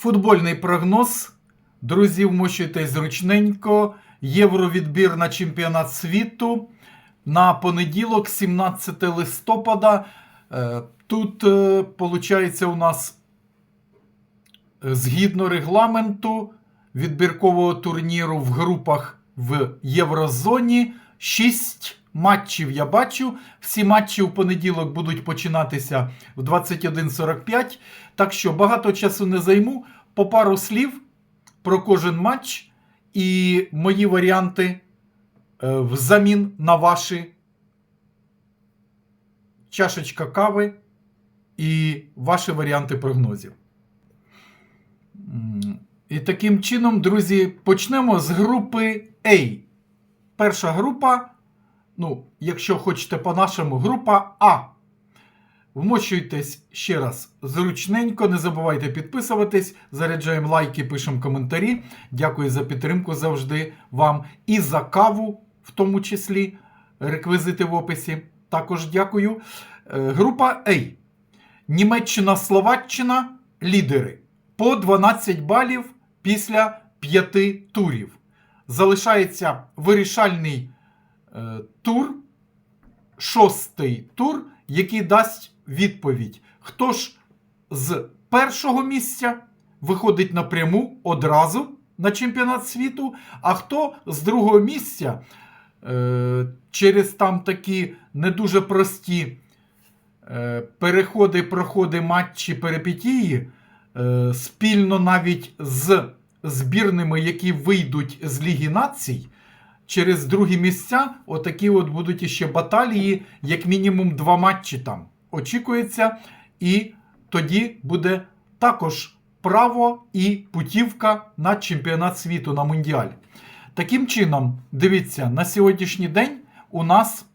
Футбольний прогноз. Друзі, вмощуйтесь зручненько. Євровідбір на чемпіонат світу на понеділок, 17 листопада. Е, Тут, виходить, у нас е, згідно регламенту відбіркового турніру в групах в Єврозоні 6 матчів я бачу. Всі матчі у понеділок будуть починатися в 21.45. Так що багато часу не займу. По пару слів про кожен матч і мої варіанти е, взамін на ваші чашечка кави і ваші варіанти прогнозів. І таким чином, друзі, почнемо з групи А. Перша група, ну, якщо хочете по-нашому, група А. Вмочуйтесь ще раз зручненько, не забувайте підписуватись, заряджаємо лайки, пишемо коментарі. Дякую за підтримку завжди вам. І за каву, в тому числі, реквізити в описі. Також дякую. Е, Група А. Німеччина, Словаччина лідери. По 12 балів після 5 турів. Залишається вирішальний тур, шостий тур, який дасть відповідь. Хто ж з першого місця виходить напряму одразу на чемпіонат світу, а хто з другого місця е, через там такі не дуже прості е, переходи, проходи матчі, перипетії, е, спільно навіть з збірними, які вийдуть з Ліги націй, через другі місця, отакі от будуть іще баталії, як мінімум два матчі там очікується, і тоді буде також право і путівка на чемпіонат світу на Мундіаль. Таким чином, дивіться, на сьогоднішній день у нас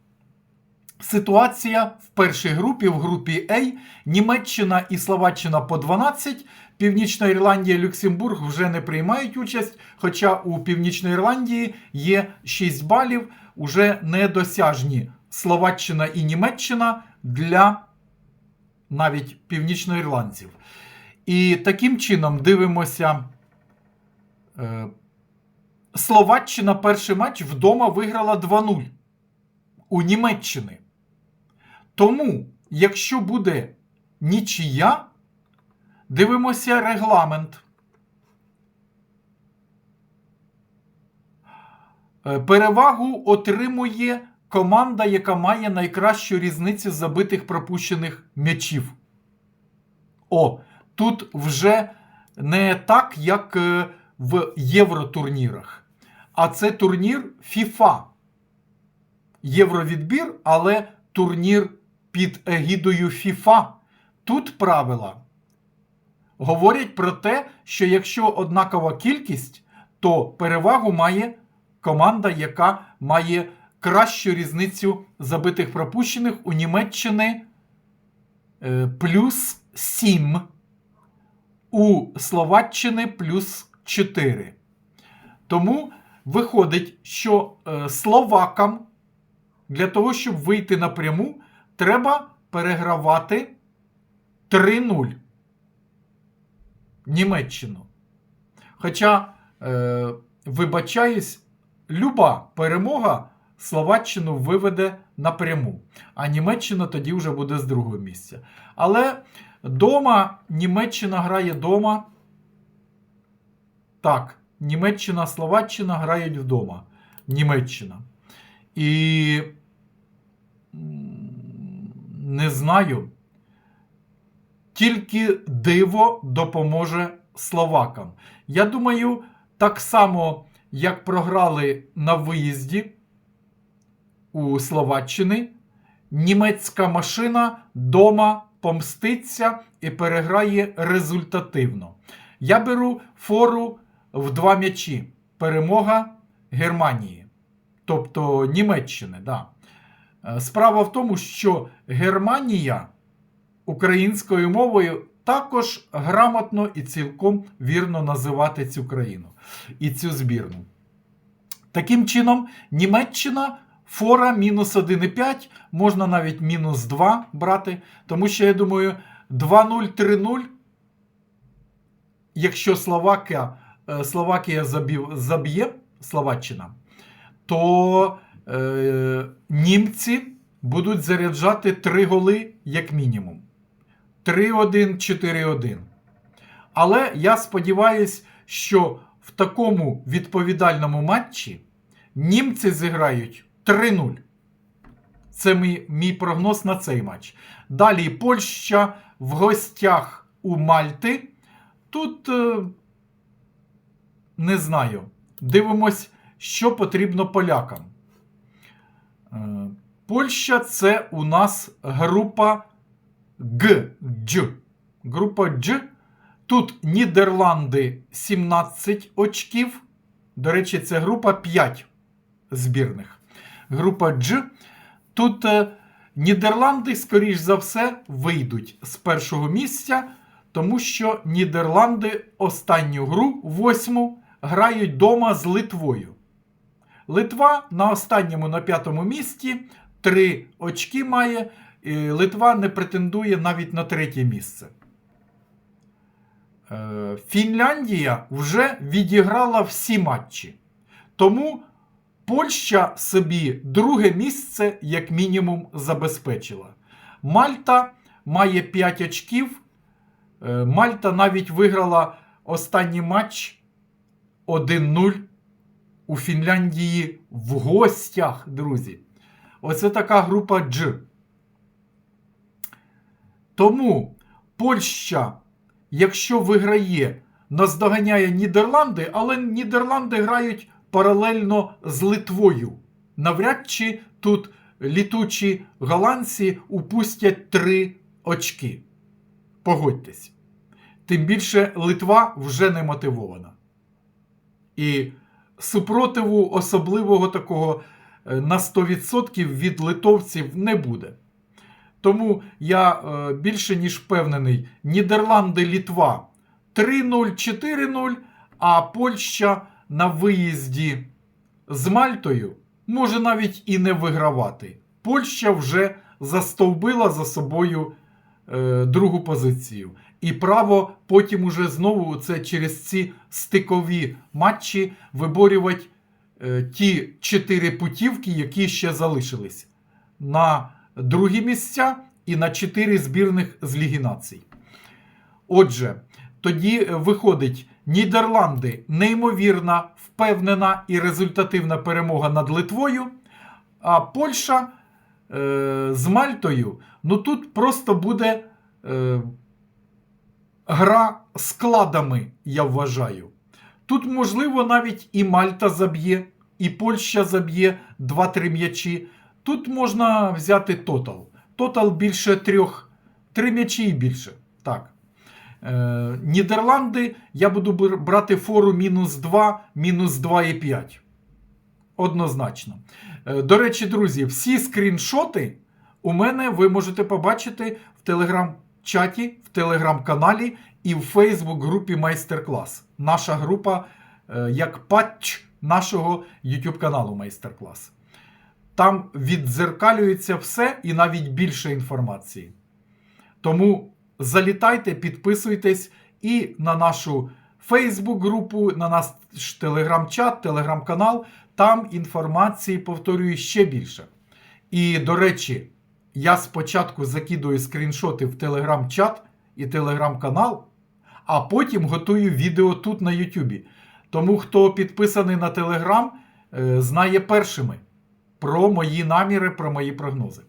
ситуація в першій групі, в групі А, Німеччина і Словаччина по 12. Північна Ірландія, Люксембург вже не приймають участь, хоча у Північній Ірландії є 6 балів, уже недосяжні Словаччина і Німеччина для навіть північноірландців. І таким чином дивимося. Е, Словаччина перший матч вдома виграла 2-0 у Німеччини. Тому, якщо буде нічия, дивимося регламент. Е, Перевагу отримує команда, яка має найкращу різницю забитих пропущених м'ячів. О, тут вже не так, як е, в євротурнірах, а це турнір FIFA. Євровідбір, але турнір під егідою FIFA. Тут правила говорять про те, що якщо однакова кількість, то перевагу має команда, яка має кращу різницю забитих пропущених у Німеччини е, плюс 7, у Словаччини плюс 4. Тому виходить, що е, словакам для того, щоб вийти напряму, треба перегравати 3-0 Німеччину. Хоча, е, вибачаюсь, люба перемога Словаччину виведе напряму, а Німеччина тоді вже буде з другого місця. Але дома Німеччина грає дома. Так, Німеччина, Словаччина грають вдома. Німеччина. І не знаю. Тільки диво допоможе словакам. Я думаю, так само, як програли на виїзді у Словаччини, німецька машина дома помститься і переграє результативно. Я беру фору в два м'ячі. Перемога Германії, тобто Німеччини. Да. Справа в тому, що Германія українською мовою також грамотно і цілком вірно називати цю країну і цю збірну. Таким чином, Німеччина фора мінус 1,5, можна навіть мінус 2 брати, тому що я думаю, 2-0, 3-0 якщо Словакія, е, Словакія заб'є Словаччина, то е, німці будуть заряджати 3 голи як мінімум. 3-1, 4-1. Але я сподіваюся, що в такому відповідальному матчі німці зіграють 3-0. Це мій, мій прогноз на цей матч. Далі Польща в гостях у Мальти. Тут е, не знаю. Дивимось, що потрібно полякам. Е, Польща це у нас група Г. Дж. Група Дж. Тут Нідерланди 17 очків. До речі, це група 5 збірних. Група Дж. Тут е, Нідерланди, скоріш за все, вийдуть з першого місця, тому що Нідерланди останню гру, восьму, грають вдома з Литвою. Литва на останньому на п'ятому місці три очки має. Литва не претендує навіть на третє місце. Е, Фінляндія вже відіграла всі матчі. Тому Польща собі друге місце, як мінімум, забезпечила. Мальта має 5 очків. Е, Мальта навіть виграла останній матч 1-0 у Фінляндії в гостях, друзі. Оце така група Дж. Тому Польща, якщо виграє, наздоганяє Нідерланди, але Нідерланди грають паралельно з Литвою. Навряд чи тут літучі голландці упустять три очки. Погодьтесь. Тим більше Литва вже не мотивована. І супротиву особливого такого е, на 100% від литовців не буде. Тому я е, більше ніж впевнений, Нідерланди, Літва 3-0, 4-0, а Польща на виїзді з Мальтою може навіть і не вигравати. Польща вже застовбила за собою е, другу позицію. І право потім уже знову це через ці стикові матчі виборювати е, ті чотири путівки, які ще залишились на другі місця і на чотири збірних з Ліги Націй. Отже, тоді е, виходить Нідерланди неймовірна, впевнена і результативна перемога над Литвою, а Польща е, з Мальтою, ну тут просто буде е, гра складами, я вважаю. Тут, можливо, навіть і Мальта заб'є, і Польща заб'є 2-3 м'ячі. Тут можна взяти тотал. Тотал більше трьох, три м'ячі і більше. Так. Е, Нідерланди я буду брати фору мінус 2, мінус 2,5. Однозначно. Е, До речі, друзі, всі скріншоти у мене ви можете побачити в телеграм-чаті, в телеграм-каналі і в Фейсбук-групі Майстер-клас. Наша група е, як патч нашого YouTube каналу Майстер-клас. Там віддзеркалюється все і навіть більше інформації. Тому залітайте, підписуйтесь і на нашу Фейсбук-групу, на наш телеграм-чат, телеграм-канал. Там інформації, повторюю, ще більше. І, до речі, я спочатку закидую скріншоти в телеграм-чат і телеграм-канал, а потім готую відео тут на Ютубі. Тому хто підписаний на телеграм, знає першими про мої наміри, про мої прогнози.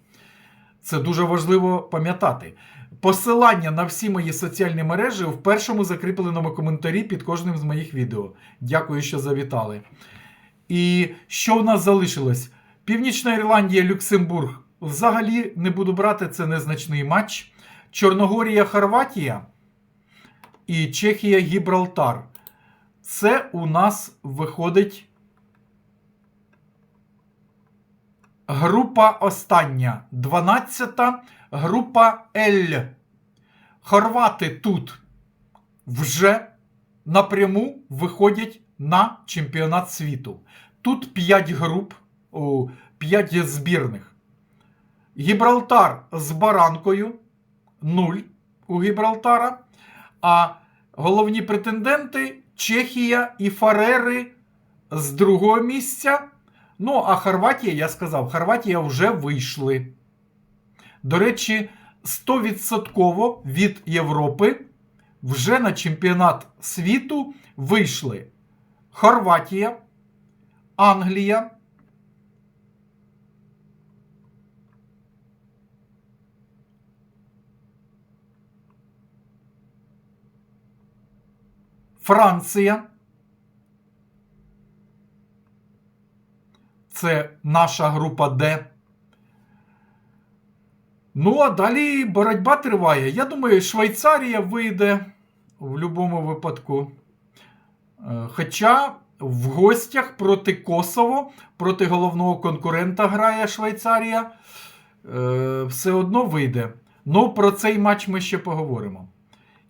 Це дуже важливо пам'ятати. Посилання на всі мої соціальні мережі в першому закріпленому коментарі під кожним з моїх відео. Дякую, що завітали. І що в нас залишилось? Північна Ірландія, Люксембург. Взагалі не буду брати це незначний матч. Чорногорія, Хорватія і Чехія, Гібралтар. Це у нас виходить група остання. 12-та група Л. Хорвати тут вже напряму виходять на чемпіонат світу. Тут 5 груп, 5 збірних. Гібралтар з баранкою 0 у Гібралтара. А головні претенденти Чехія і Фарери з другого місця. Ну, а Хорватія, я сказав, Хорватія вже вийшли. До речі, 100% від Європи вже на чемпіонат світу вийшли Хорватія, Англія, Франція. Це наша група Д. Ну, а далі боротьба триває. Я думаю, Швейцарія вийде в будь-якому випадку. Е, Хоча в гостях проти Косово, проти головного конкурента грає Швейцарія, е, все одно вийде. Ну, про цей матч ми ще поговоримо.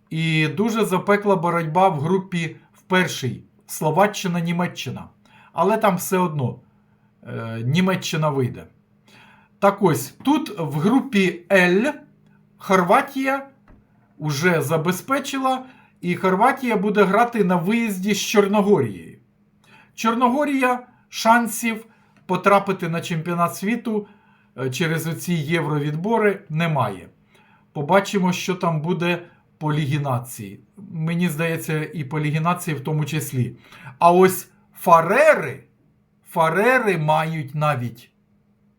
І дуже запекла боротьба в групі в першій Словаччина-Німеччина. Але там все одно Німеччина вийде. Так ось, тут в групі Л Хорватія вже забезпечила, і Хорватія буде грати на виїзді з Чорногорією. Чорногорія шансів потрапити на чемпіонат світу е, через оці євровідбори немає. Побачимо, що там буде по лігінації. Мені здається, і по лігінації в тому числі. А ось Фарери, Фарери мають навіть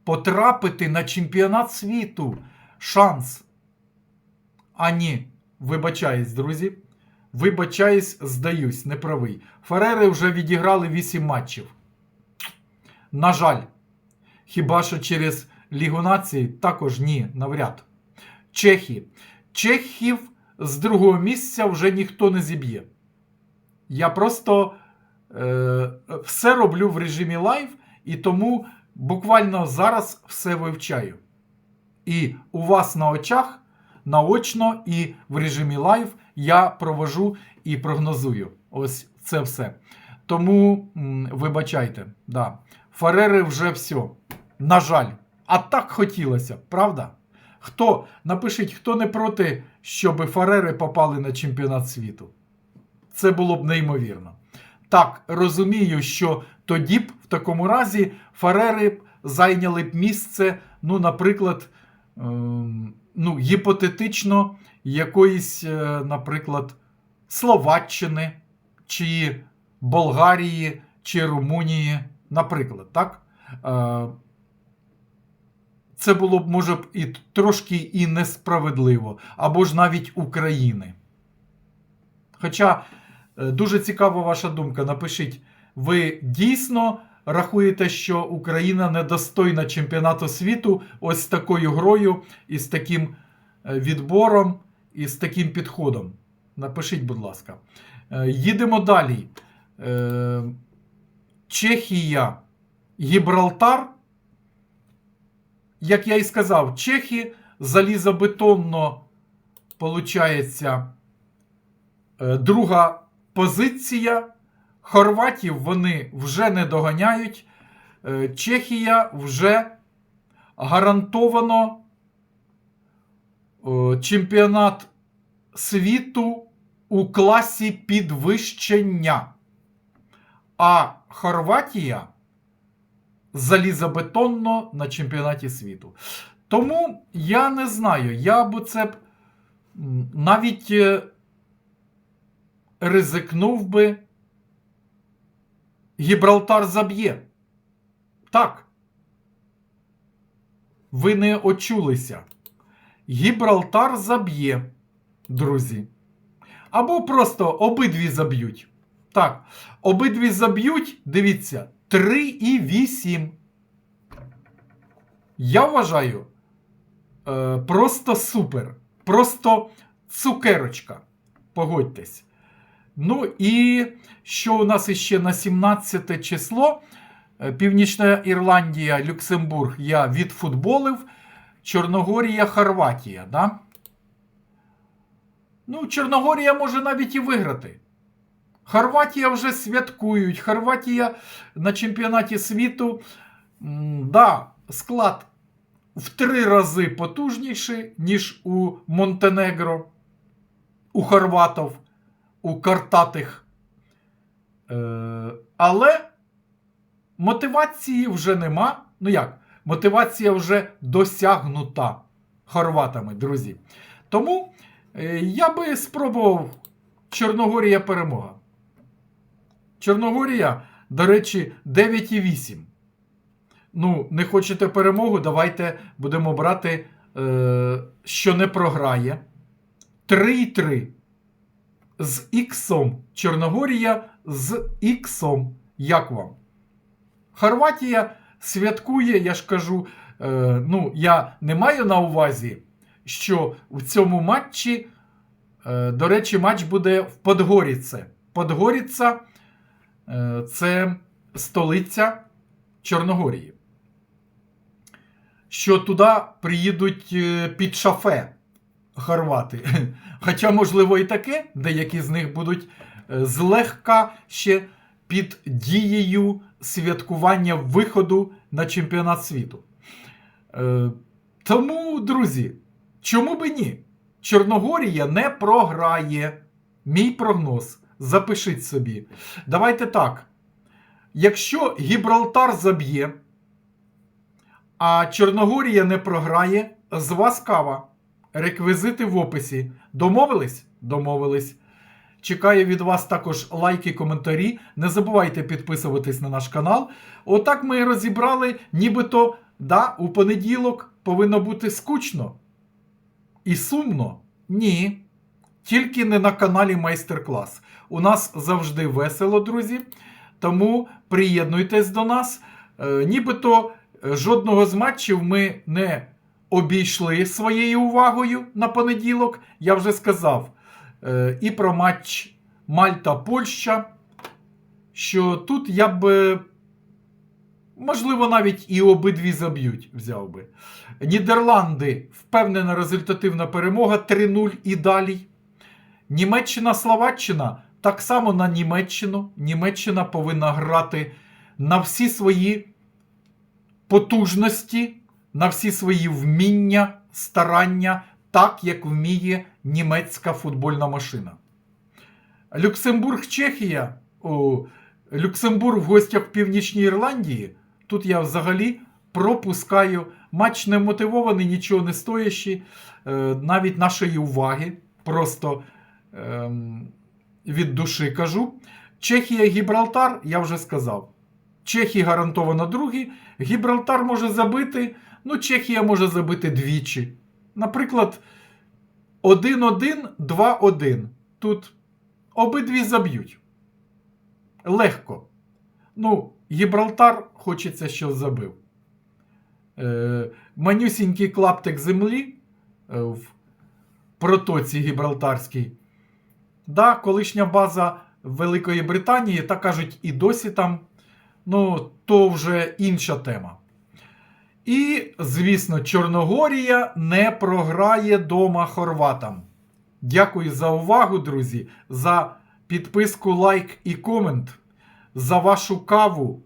потрапити на чемпіонат світу. Шанс. А ні, вибачаюсь, друзі. Вибачаюсь, здаюсь, неправий. Фарери вже відіграли 8 матчів. На жаль, хіба що через Лігу націй також ні, навряд. Чехи. Чехів з другого місця вже ніхто не зіб'є. Я просто все роблю в режимі лайв, і тому буквально зараз все вивчаю. І у вас на очах, наочно і в режимі лайв я провожу і прогнозую. Ось це все. Тому м, вибачайте, да. Фарери вже все. На жаль. А так хотілося, правда? Хто? Напишіть, хто не проти, щоб Фарери попали на чемпіонат світу. Це було б неймовірно. Так, розумію, що тоді б в такому разі Фарери зайняли б місце, ну, наприклад, ем, ну, гіпотетично якоїсь, е, наприклад, Словаччини, чи Болгарії, чи Румунії, наприклад, так? Е, це було б, може б, і трошки і несправедливо, або ж навіть України. Хоча дуже цікава ваша думка. Напишіть, ви дійсно рахуєте, що Україна недостойна чемпіонату світу ось з такою грою і з таким е, відбором, і з таким підходом? Напишіть, будь ласка. Е, Їдемо далі. Е, Чехія, Гібралтар. Як я і сказав, Чехи залізобетонно, получається, е, друга позиція. Хорватів вони вже не доганяють. Е, Чехія вже гарантовано чемпіонат світу у класі підвищення. А Хорватія залізобетонно на чемпіонаті світу. Тому я не знаю, я б це б навіть е, ризикнув би. Гібралтар заб'є. Так. Ви не очулися. Гібралтар заб'є, друзі. Або просто обидві заб'ють. Так, обидві заб'ють, дивіться, 3,8. Я вважаю е, просто супер. Просто цукерочка. Погодьтесь. Ну і що у нас іще на 17 число? Е, Північна Ірландія, Люксембург я відфутболив. Чорногорія, Хорватія. Да? Ну, Чорногорія може навіть і виграти. Хорватія вже святкують. Хорватія на чемпіонаті світу. Да, склад в три рази потужніший, ніж у Монтенегро, у хорватов. У картатих. Е, але мотивації вже нема. Ну як? Мотивація вже досягнута хорватами, друзі. Тому е, я би спробував Чорногорія перемога. Чорногорія, до речі, 9,8. Ну, не хочете перемогу, давайте будемо брати, е, що не програє. 3,3. З іксом. Чорногорія з іксом. Як вам? Хорватія святкує, я ж кажу, е, ну, я не маю на увазі, що в цьому матчі, е, до речі, матч буде в Подгоріце. Подгоріца е, це столиця Чорногорії. Що туди приїдуть е, під шафе хорвати. Хоча, можливо, і таке, деякі з них будуть е, злегка ще під дією святкування виходу на чемпіонат світу. Е, Тому, друзі, чому би ні? Чорногорія не програє. Мій прогноз. Запишіть собі. Давайте так. Якщо Гібралтар заб'є, а Чорногорія не програє, з вас кава. Реквізити в описі. Домовились? Домовились. Чекаю від вас також лайки, коментарі. Не забувайте підписуватись на наш канал. Отак ми розібрали, нібито да, у понеділок повинно бути скучно. І сумно? Ні. Тільки не на каналі Майстер-клас. У нас завжди весело, друзі. Тому приєднуйтесь до нас. Е, нібито е, жодного з матчів ми не обійшли своєю увагою на понеділок. Я вже сказав е, і про матч Мальта-Польща, що тут я б, е, можливо, навіть і обидві заб'ють, взяв би. Нідерланди впевнена результативна перемога 3-0 і далі. Німеччина-Словаччина так само на Німеччину. Німеччина повинна грати на всі свої потужності, на всі свої вміння, старання, так як вміє німецька футбольна машина. Люксембург-Чехія. О, Люксембург в гостях в Північній Ірландії. Тут я взагалі пропускаю матч не мотивований, нічого не стоящий, е, навіть нашої уваги. Просто ем, від душі кажу. Чехія Гібралтар, я вже сказав. Чехії гарантовано другі. Гібралтар може забити. Ну, Чехія може забити двічі. Наприклад, 1-1, 2-1. Тут обидві заб'ють. Легко. Ну, Гібралтар хочеться, що забив. Е, манюсінький клаптик землі е, в протоці Гібралтарській. Да, колишня база Великої Британії, та кажуть, і досі там. Ну, то вже інша тема. І, звісно, Чорногорія не програє дома хорватам. Дякую за увагу, друзі, за підписку, лайк і комент, за вашу каву,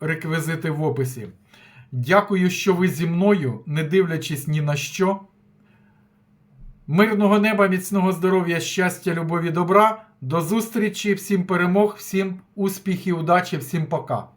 реквізити в описі. Дякую, що ви зі мною, не дивлячись ні на що. Мирного неба, міцного здоров'я, щастя, любові, добра. До зустрічі, всім перемог, всім успіхів, удачі, всім пока.